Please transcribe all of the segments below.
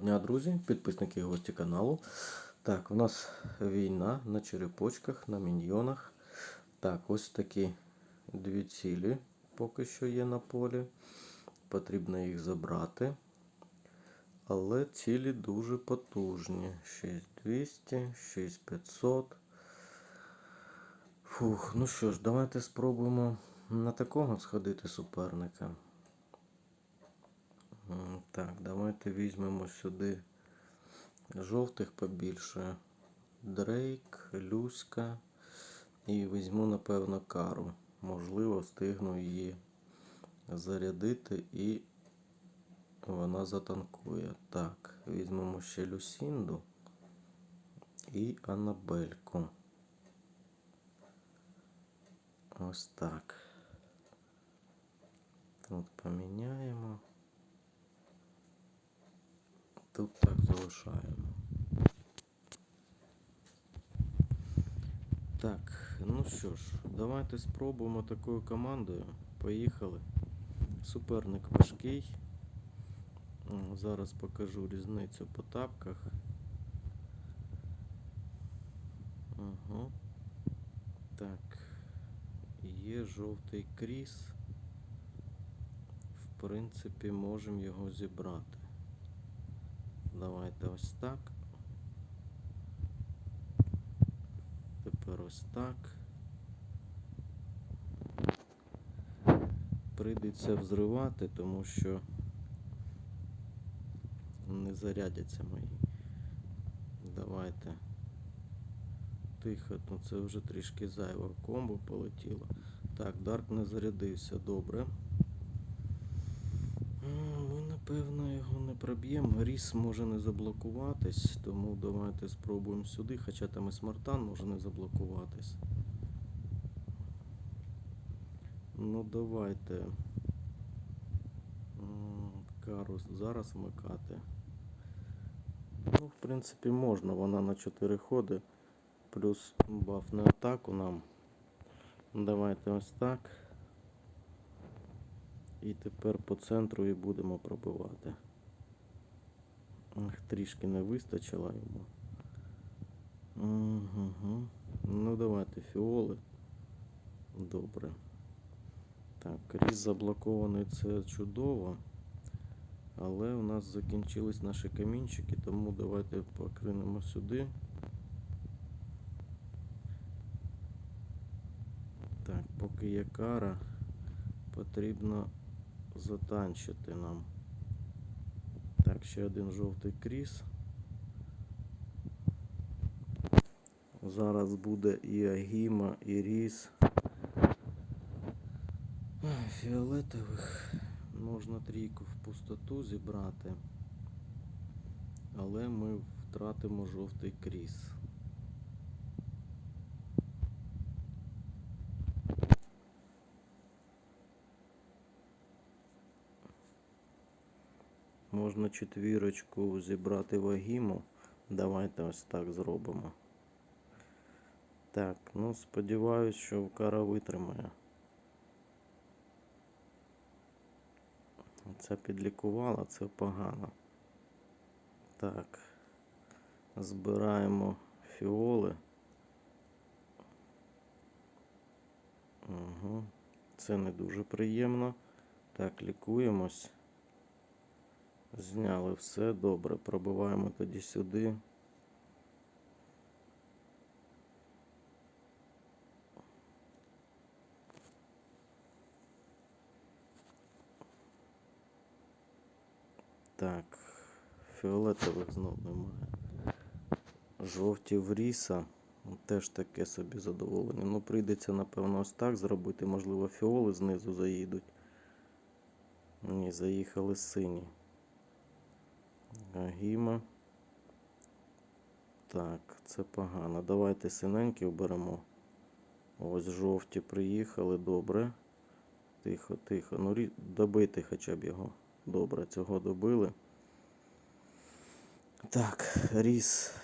дня, друзі, підписники і гості каналу. Так, у нас війна на черепочках, на міньйонах. Так, ось такі дві цілі поки що є на полі. Потрібно їх забрати. Але цілі дуже потужні. 6200, 6500. Фух, ну що ж, давайте спробуємо на такого сходити суперника. Так, давайте візьмемо сюди жовтих побільше. Дрейк, Люська. І візьму, напевно, кару. Можливо, встигну її зарядити і вона затанкує. Так, візьмемо ще Люсінду і Анабельку. Ось так. Тут поміняємо. Тут так залишаємо. Так, ну що ж, давайте спробуємо такою командою. Поїхали. Суперник важкий. Зараз покажу різницю по тапках. Угу. Так. Є жовтий кріс. В принципі, можемо його зібрати. Давайте ось так. Тепер ось так. Прийдеться взривати, тому що не зарядяться мої. Давайте. Тихо, ну це вже трішки зайво. Комбо полетіло. Так, Дарк не зарядився, добре. Напевно, його не проб'ємо. Ріс може не заблокуватись, тому давайте спробуємо сюди, хоча там і смартан може не заблокуватись. Ну давайте. М, Кару зараз вмикати. Ну, в принципі, можна, вона на 4 ходи. Плюс баф на атаку нам. Давайте ось так. І тепер по центру і будемо пробивати. Трішки не вистачило йому. Угу. Ну давайте фіоли. Добре. Так, різ заблокований це чудово. Але у нас закінчились наші камінчики, тому давайте покинемо сюди. Так, поки є кара, потрібно затанчити нам. Так, ще один жовтий кріс. Зараз буде і Агіма, і Ріс. Фіолетових можна трійку в пустоту зібрати, але ми втратимо жовтий кріс. Можна четвірочку зібрати вагіму. Давайте ось так зробимо. Так, ну сподіваюсь, що кара витримає. Це підлікувала, це погано. Так. Збираємо фіоли. Угу. Це не дуже приємно. Так, лікуємось. Зняли все добре. Пробиваємо тоді сюди. Так, фіолетових знов немає. Жовті в ріса. Теж таке собі задоволення. Ну, прийдеться, напевно, ось так зробити. Можливо, фіоли знизу заїдуть. Ні, заїхали сині. Агіма. Так, це погано. Давайте синенькі оберемо. Ось жовті приїхали, добре. Тихо, тихо. Ну, добити хоча б його. Добре, цього добили. Так, ріс.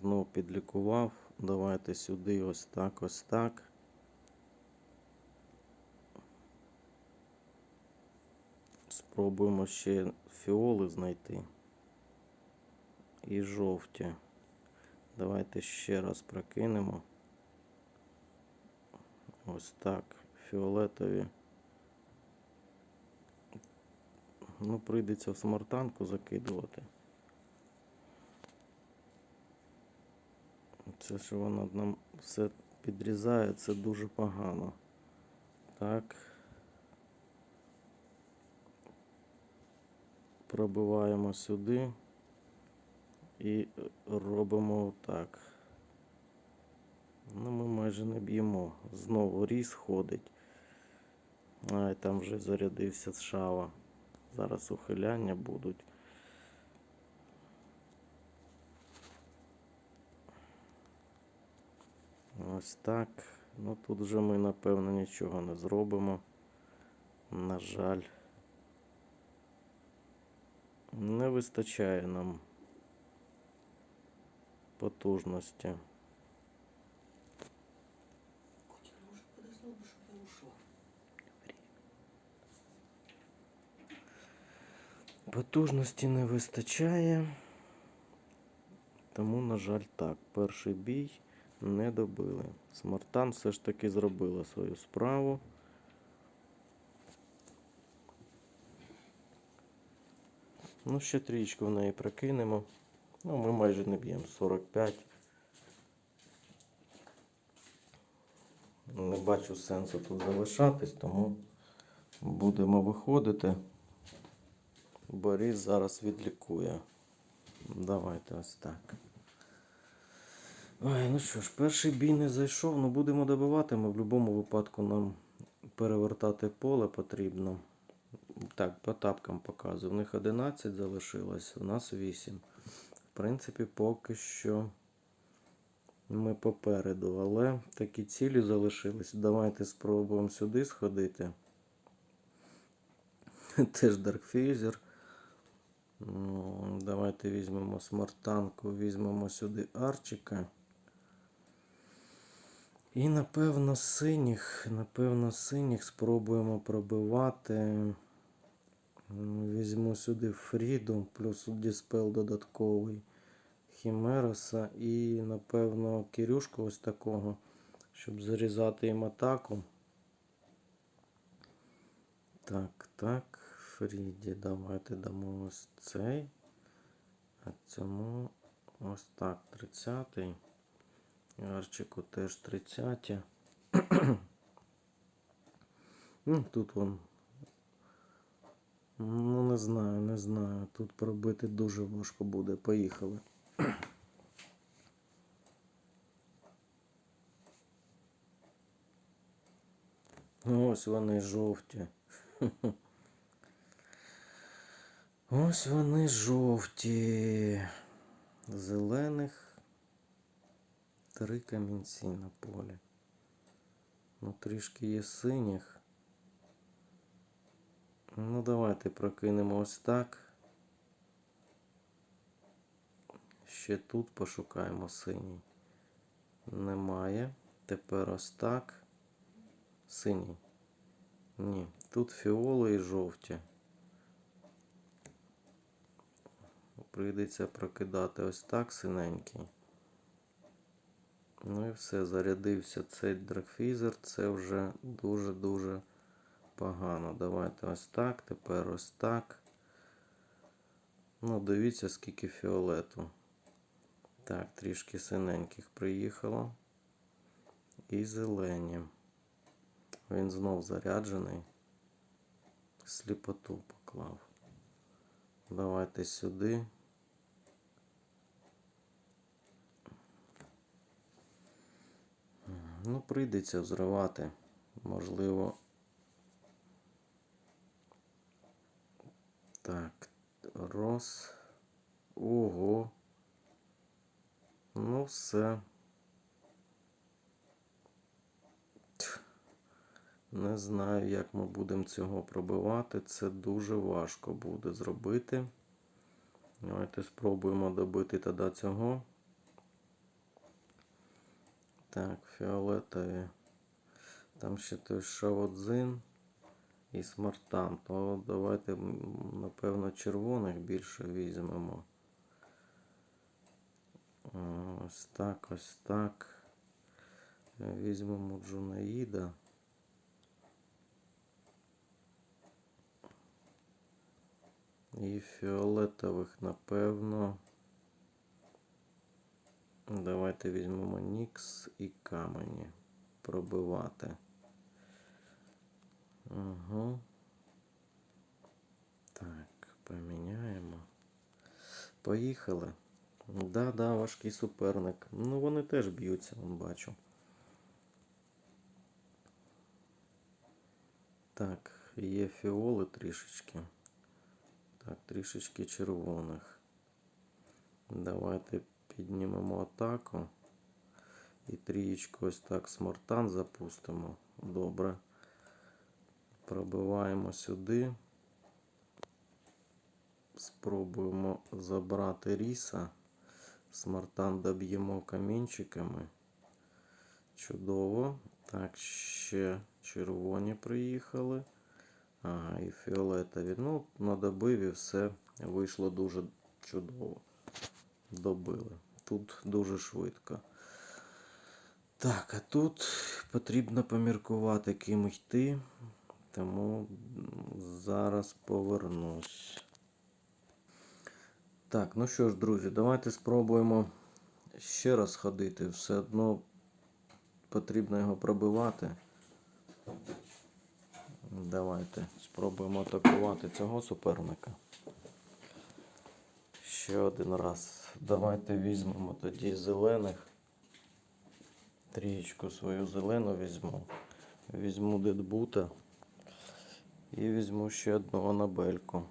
Знов підлікував. Давайте сюди ось так, ось так. Спробуємо ще фіоли знайти. І жовті. Давайте ще раз прокинемо. Ось так. Фіолетові. Ну, прийдеться в смартанку закидувати. Це що воно нам все підрізає, це дуже погано. Так. Пробиваємо сюди і робимо так. Ну, ми майже не б'ємо. Знову різ ходить. Ай, там вже зарядився шава. Зараз ухиляння будуть. Ось так. Ну тут вже ми, напевно, нічого не зробимо. На жаль. Не вистачає нам потужності. Ну я. Потужності не вистачає. Тому, на жаль, так. Перший бій не добили. Смартан все ж таки зробила свою справу. Ну, ще трічку в неї прокинемо. Ну, ми майже не б'ємо 45. Не бачу сенсу тут залишатись, тому будемо виходити. Борис зараз відлікує. Давайте ось так. Ой, ну що ж, перший бій не зайшов, ну будемо добивати. Ми в будь-якому випадку нам перевертати поле потрібно. Так, по тапкам показую. У них 11 залишилось, у нас 8. В принципі, поки що ми попереду, але такі цілі залишились. Давайте спробуємо сюди сходити. Теж Даркфізер. Ну, Давайте візьмемо смартанку, візьмемо сюди арчика. І напевно синіх, напевно, синіх спробуємо пробивати. Візьму сюди Фріду, плюс Діспел додатковий Хімероса і, напевно, Кирюшку ось такого, щоб зарізати їм атаку. Так, так, Фріді, давайте дамо ось цей. А цьому ось так, 30-й. Арчику теж 30. ну, тут вон. Ну, не знаю, не знаю. Тут пробити дуже важко буде. Поїхали. Ось вони жовті. Ось вони жовті. Зелених три камінці на полі. Ну, трішки є синіх. Ну, давайте прокинемо ось так. Ще тут пошукаємо синій. Немає. Тепер ось так. Синій. Ні. Тут фіоли і жовті. Прийдеться прокидати ось так синенький. Ну і все, зарядився цей дракфізер. Це вже дуже-дуже погано. Давайте ось так, тепер ось так. Ну, дивіться, скільки фіолету. Так, трішки синеньких приїхало. І зелені. Він знов заряджений. Сліпоту поклав. Давайте сюди. Ну, прийдеться взривати. Можливо. Так, роз. Ого. Ну, все. Не знаю, як ми будемо цього пробивати. Це дуже важко буде зробити. Давайте спробуємо добити тоді цього. Так, фіолетові. Там ще той шаводзин. І смартан. То давайте, напевно, червоних більше візьмемо. Ось так, ось так. Візьмемо Джунаїда. І фіолетових, напевно. Давайте візьмемо Нікс і камені. Пробивати. Угу. Так, поміняємо. Поїхали. Да, да, важкий суперник. Ну, вони теж б'ються, бачу. Так, є фіоли трішечки. Так, трішечки червоних. Давайте піднімемо атаку. І трієчку ось так смартан запустимо. Добре. Пробиваємо сюди. Спробуємо забрати ріса. Смартан доб'ємо камінчиками. Чудово. Так, ще червоні приїхали. Ага, і фіолетові. Ну, надобив і все вийшло дуже чудово. Добили. Тут дуже швидко. Так, а тут потрібно поміркувати, ким йти. Тому зараз повернусь. Так, ну що ж, друзі, давайте спробуємо ще раз ходити. Все одно потрібно його пробивати. Давайте спробуємо атакувати цього суперника. Ще один раз. Давайте візьмемо тоді зелених. Трієчку свою зелену візьму. Візьму дедбута. І візьму ще одну анабельку.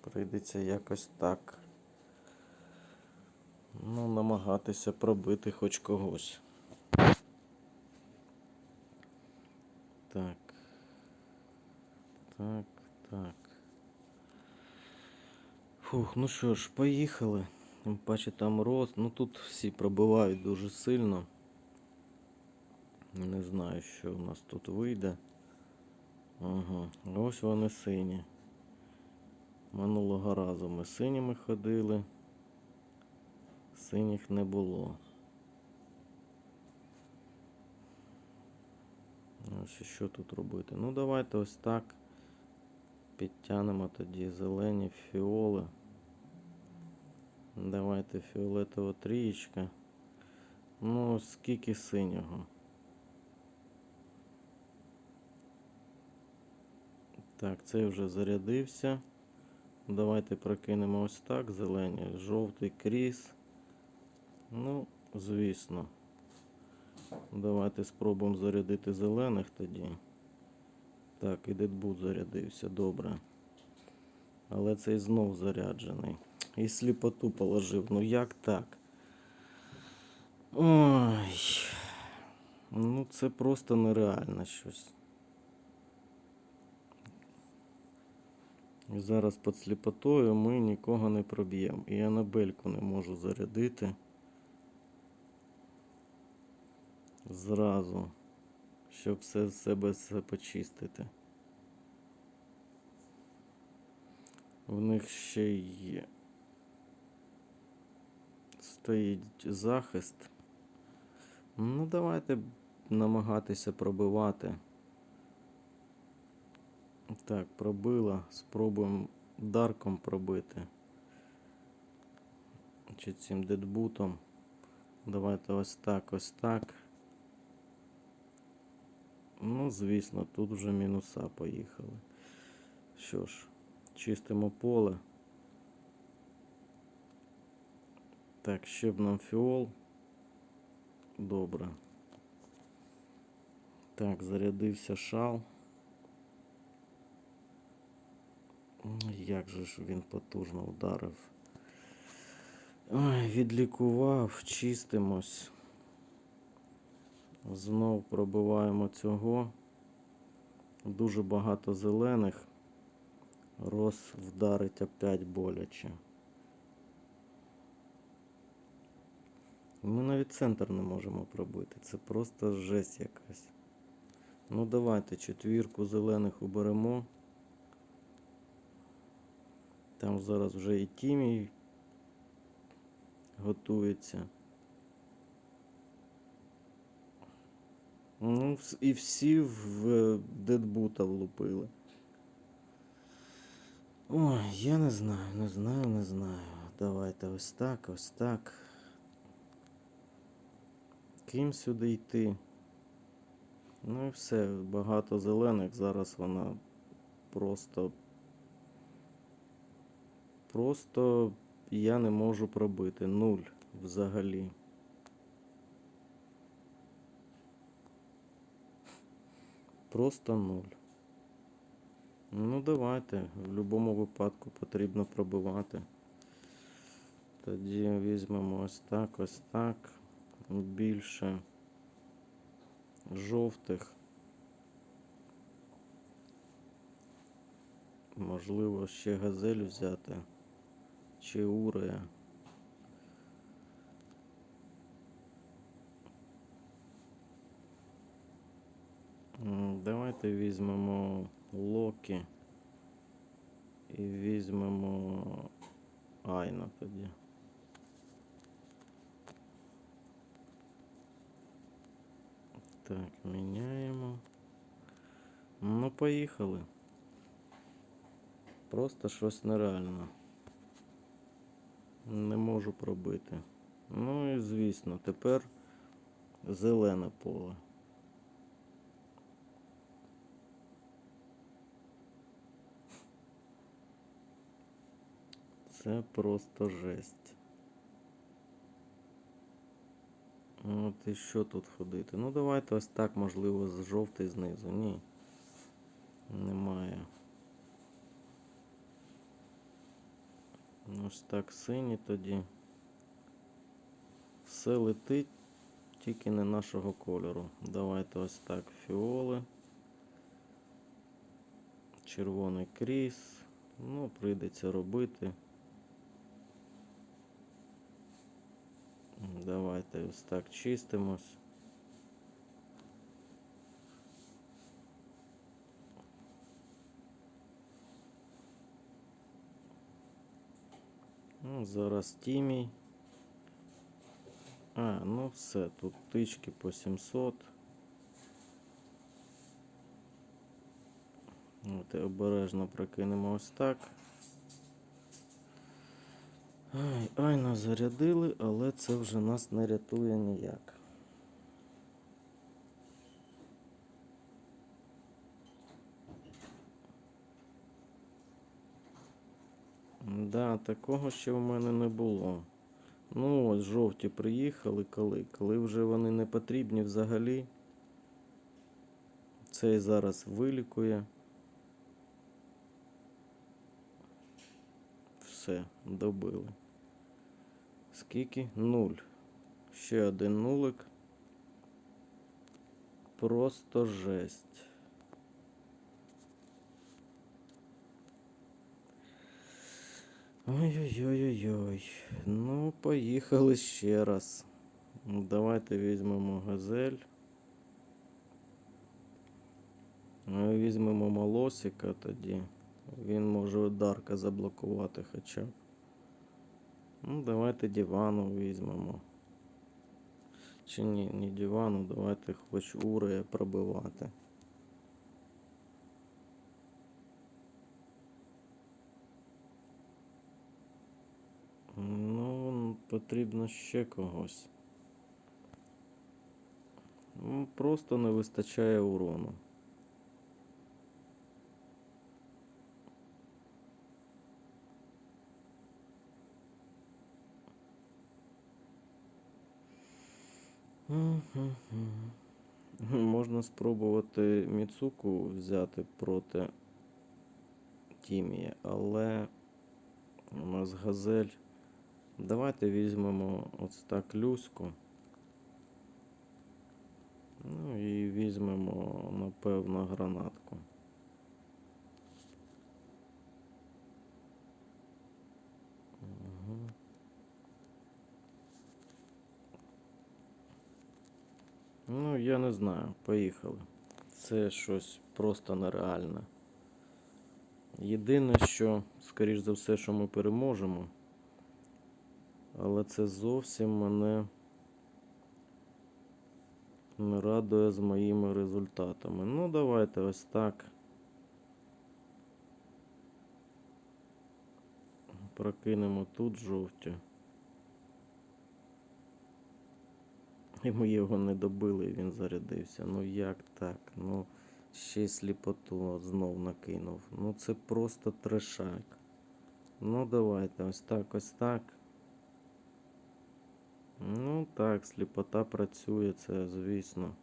Прийдеться якось так. Ну, намагатися пробити хоч когось. Так. Так, так. Фух, ну що ж, поїхали. Тим паче там рост. Ну тут всі пробивають дуже сильно. Не знаю, що у нас тут вийде. Ага, ось вони сині. Минулого разу ми синіми ходили. Синіх не було. Ось що тут робити? Ну давайте ось так. Підтягнемо тоді зелені фіоли. Давайте фіолетова трієчка. Ну, скільки синього. Так, цей вже зарядився. Давайте прокинемо ось так зелені. Жовтий кріс. Ну, звісно. Давайте спробуємо зарядити зелених тоді. Так, і дедбут зарядився, добре. Але цей знов заряджений. І сліпоту положив. Ну як так? Ой. Ну це просто нереально щось. І зараз під сліпотою ми нікого не проб'ємо. І анабельку не можу зарядити. Зразу, щоб все з себе все почистити. В них ще є. Стоїть захист. Ну, давайте намагатися пробивати. Так, пробила. Спробуємо дарком пробити. Чи цим дедбутом. Давайте ось так, ось так. Ну, звісно, тут вже мінуса поїхали. Що ж, чистимо поле. Так, ще б нам фіол. Добре. Так, зарядився шал. Ой, Як же ж він потужно вдарив. Ой, відлікував, чистимось. Знов пробиваємо цього. Дуже багато зелених. Роз вдарить опять боляче. Ми навіть центр не можемо пробити. Це просто жесть якась. Ну давайте четвірку зелених уберемо. Там зараз вже і тімій готується. Ну, і всі в Дедбута влупили. Ой, я не знаю, не знаю, не знаю. Давайте ось так, ось так. Ким сюди йти? Ну і все, багато зелених. Зараз вона просто. Просто я не можу пробити. Нуль взагалі. Просто нуль. Ну, давайте. В будь-якому випадку потрібно пробивати. Тоді візьмемо ось так, ось так. Більше жовтих. Можливо, ще газель взяти. Чи урея. Давайте візьмемо Локі. І візьмемо Айна тоді. Так, міняємо. Ну, поїхали. Просто щось нереально. Не можу пробити. Ну і звісно, тепер зелене поле. Це просто жесть. От і що тут ходити? Ну давайте ось так, можливо, з жовтий знизу. Ні. Немає. Ось так синій тоді. Все летить, тільки не нашого кольору. Давайте ось так фіоли. Червоний кріс. Ну, прийдеться робити. Давайте ось так чистимось. Ну, зараз тімій. А, ну все, тут тички по 700. От обережно прокинемо ось так. Ай, айно зарядили, але це вже нас не рятує ніяк. Такого ще в мене не було. Ну, ось жовті приїхали коли. Коли вже вони не потрібні взагалі. Цей зараз вилікує. Все, добили. Скільки? Нуль. Ще один нулик. Просто жесть. Ой-ой-ой-ой-ой. Ну, поїхали ще раз. Давайте візьмемо газель. Ну, Візьмемо молосика тоді. Він може Дарка заблокувати хоча б. Ну, давайте дивану візьмемо. Чи ні, не дивану, давайте хоч урея пробивати. Ну, потрібно ще когось. Ну, просто не вистачає урону. Можна спробувати Міцуку взяти проти Тімії, але у нас газель. Давайте візьмемо ось так Люську. Ну і візьмемо, напевно, гранатку. Ну, я не знаю. Поїхали. Це щось просто нереальне. Єдине, що, скоріш за все, що ми переможемо. Але це зовсім мене не радує з моїми результатами. Ну, давайте ось так. Прокинемо тут жовті. І ми його не добили, він зарядився. Ну як так? Ну, ще сліпоту знов накинув. Ну це просто трешак. Ну давайте, ось так, ось так. Ну так, сліпота працює, це звісно.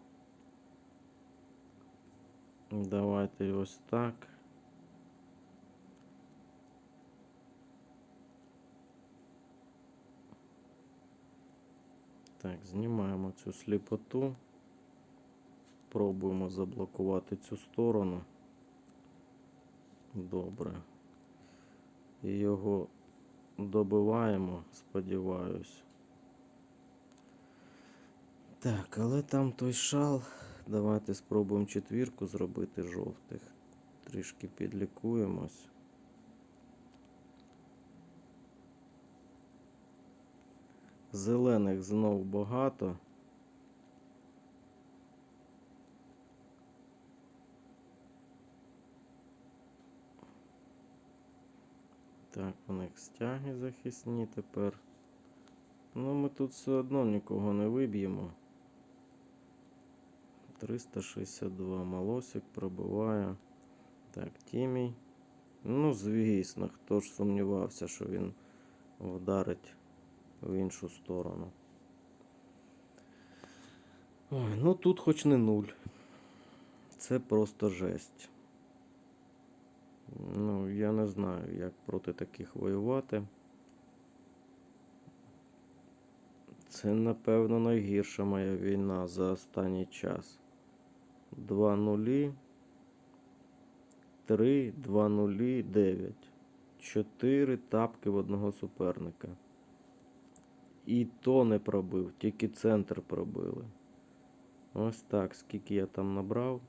Давайте ось так. Так, знімаємо цю сліпоту. Пробуємо заблокувати цю сторону. Добре. І його добиваємо, сподіваюсь. Так, але там той шал. Давайте спробуємо четвірку зробити жовтих. Трішки підлікуємось. Зелених знов багато. Так, у них стяги захисні тепер. Ну, ми тут все одно нікого не виб'ємо. 362 Малосик пробиває. Так, Тімій. Ну, звісно, хто ж сумнівався, що він вдарить в іншу сторону. Ой, ну тут хоч не нуль. Це просто жесть. Ну, я не знаю, як проти таких воювати. Це, напевно, найгірша моя війна за останній час. Два нулі. Три, два нулі, дев'ять. Чотири тапки в одного суперника. І то не пробив, тільки центр пробили. Ось так, скільки я там набрав.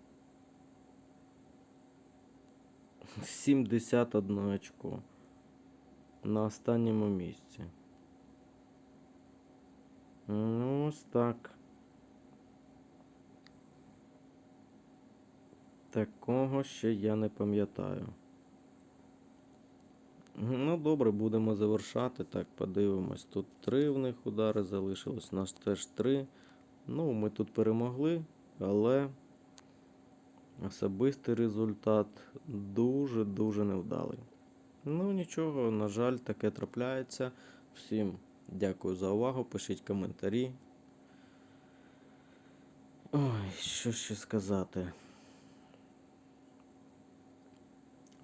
71 очко. На останньому місці. Ну, ось так. Такого ще я не пам'ятаю. Ну, добре, будемо завершати. Так, подивимось. Тут три в них удари залишилось. У нас теж три. Ну, ми тут перемогли, але особистий результат дуже-дуже невдалий. Ну, нічого, на жаль, таке трапляється. Всім дякую за увагу. Пишіть коментарі. Ой, що ще сказати.